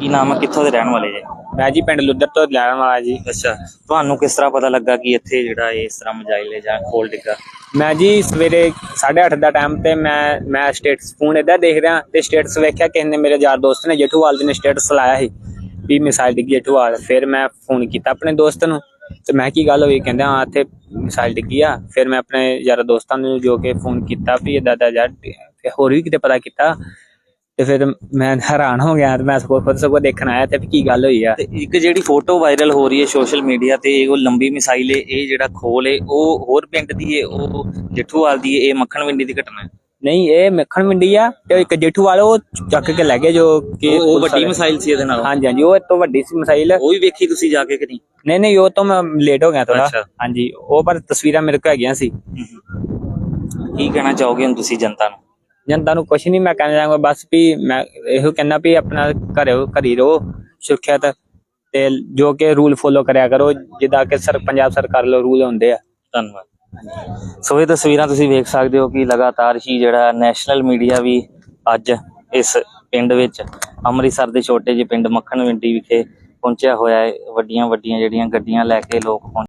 ਕੀ ਨਾਮ ਹੈ ਕਿੱਥੋਂ ਦੇ ਰਹਿਣ ਵਾਲੇ ਜੇ? ਮੈਂ ਜੀ ਪਿੰਡ ਲੁੱਦਰ ਤੋਂ ਲੈਣ ਵਾਲਾ ਜੀ। ਅੱਛਾ। ਤੁਹਾਨੂੰ ਕਿਸ ਤਰ੍ਹਾਂ ਪਤਾ ਲੱਗਾ ਕਿ ਇੱਥੇ ਜਿਹੜਾ ਇਹ ਇਸ ਤਰ੍ਹਾਂ ਮਜਾਇਲ ਹੈ ਜਾਂ ਖੋਲ ਡਿੱਗਾ? ਮੈਂ ਜੀ ਸਵੇਰੇ 8:30 ਦਾ ਟਾਈਮ ਤੇ ਮੈਂ ਮੈਂ ਸਟੇਟਸ ਫੋਨ ਇਹਦਾ ਦੇਖ ਰਿਹਾ ਤੇ ਸਟੇਟਸ ਵੇਖਿਆ ਕਿਸੇ ਨੇ ਮੇਰੇ ਯਾਰ ਦੋਸਤ ਨੇ ਜੇਠੂਵਾਲ ਦੇ ਨੇ ਸਟੇਟਸ ਲਾਇਆ ਸੀ ਵੀ ਮਿਸਾਈਲ ਡਿੱਗੀ ਜੇਠੂਵਾਲ। ਫਿਰ ਮੈਂ ਫੋਨ ਕੀਤਾ ਆਪਣੇ ਦੋਸਤ ਨੂੰ ਤੇ ਮੈਂ ਕੀ ਗੱਲ ਹੋਈ? ਕਹਿੰਦਾ ਹਾਂ ਇੱਥੇ ਮਿਸਾਈਲ ਡਿੱਗੀ ਆ। ਫਿਰ ਮੈਂ ਆਪਣੇ ਯਾਰ ਦੋਸਤਾਂ ਨੂੰ ਜੋ ਕਿ ਫੋਨ ਕੀਤਾ ਵੀ ਇਦਾਂ ਦਾ ਯਾਰ ਹੋਰ ਵੀ ਕਿਤੇ ਪਤਾ ਕੀਤਾ ਤੇ ਫਿਰ ਮੈਂ ਹੈਰਾਨ ਹੋ ਗਿਆ ਤੇ ਮੈਂ ਸਗੋਂ ਖੁਦ ਸਗੋਂ ਦੇਖਣ ਆਇਆ ਤੇ ਵੀ ਕੀ ਗੱਲ ਹੋਈ ਆ। ਤੇ ਇੱਕ ਜਿਹੜੀ ਫੋਟੋ ਵਾਇਰਲ ਹੋ ਰਹੀ ਹੈ ਸੋਸ਼ਲ ਮੀਡੀਆ ਤੇ ਇਹ ਉਹ ਲੰਬੀ ਮਿਸਾਈਲ ਹੈ ਇਹ ਜਿਹੜਾ ਖੋਲ ਹੈ ਉਹ ਹੋਰ ਪਿੰਡ ਦੀ ਹੈ ਉਹ ਜੱਠੂਵਾਲ ਦੀ ਹੈ ਇਹ ਮੱਖਣ ਵਿੰਡੀ ਦੀ ਘਟਨਾ ਹੈ। ਨਹੀਂ ਇਹ ਮੱਖਣ ਮੰਡੀ ਆ ਤੇ ਇੱਕ ਜੇਠੂਵਾਲ ਉਹ ਚੱਕ ਕੇ ਲੈ ਗਏ ਜੋ ਕਿ ਉਹ- ਵੱਡੀ ਮਿਸਾਈਲ ਸੀ ਇਹਦੇ ਨਾਲ। ਹਾਂਜੀ ਹਾਂਜੀ ਉਹ ਇਹ ਤੋਂ ਵੱਡੀ ਸੀ ਮਿਸਾਈਲ। ਉਹ ਵੀ ਵੇਖੀ ਤੁਸੀਂ ਜਾ ਕੇ ਕਿ ਨਹੀਂ? ਨਹੀਂ ਨਹੀਂ ਉਹ ਤੋਂ ਮੈਂ ਲੇਟ ਹੋ ਗਿਆ ਥੋੜਾ। ਹਾਂਜੀ ਉਹ ਪਰ ਤਸਵੀਰਾਂ ਮੇਰੇ ਕੋਲ ਹੈਗੀਆਂ ਸੀ। ਕੀ ਕਹਿਣਾ ਚਾਹੋਗੇ ਹੁਣ ਤੁਸੀਂ ਜਨਤਾ ਨੂੰ? ਜਨਤਾ ਨੂੰ ਕੁਝ ਨਹੀਂ ਮੈਂ ਕਹਿਣਾ ਚਾਹਾਂਗਾ ਬਸ ਵੀ ਮੈਂ ਇਹੋ ਕਹਿਣਾ ਵੀ ਆਪਣਾ ਘਰੇ ਘਰੀ ਰਹੋ, ਸੁਰੱਖਿਅਤ ਤੇ ਜੋ ਕਿ ਰੂਲ ਫੋਲੋ ਕਰਿਆ ਕਰੋ, ਜਿੱਦਾਂ ਕਿ ਸਰ, ਪੰਜਾਬ ਸਰਕਾਰ ਵੱਲੋਂ ਰੂਲ ਹੁੰਦੇ ਆ। ਧੰਨਵਾਦ। ਸੋ ਇਹ ਤਸਵੀਰਾਂ ਤੁਸੀਂ ਵੇਖ ਸਕਦੇ ਹੋ ਕਿ ਲਗਾਤਾਰ ਹੀ ਜਿਹੜਾ ਨੈਸ਼ਨਲ ਮੀਡੀਆ ਵੀ ਅੱਜ ਇਸ ਪਿੰਡ ਵਿੱਚ, ਅੰਮ੍ਰਿਤਸਰ ਦੇ ਛੋਟੇ ਜਿਹੇ ਪਿੰਡ ਮੱਖਣ ਵਿੰਡੀ ਵਿਖੇ ਪਹੁੰਚਿਆ ਹੋਇਆ ਹੈ। ਵੱਡੀਆਂ ਵੱਡੀਆਂ ਜਿਹੜੀਆਂ ਗੱਡੀਆਂ ਲੈ ਕੇ ਲੋਕ ਪਹੁੰਚ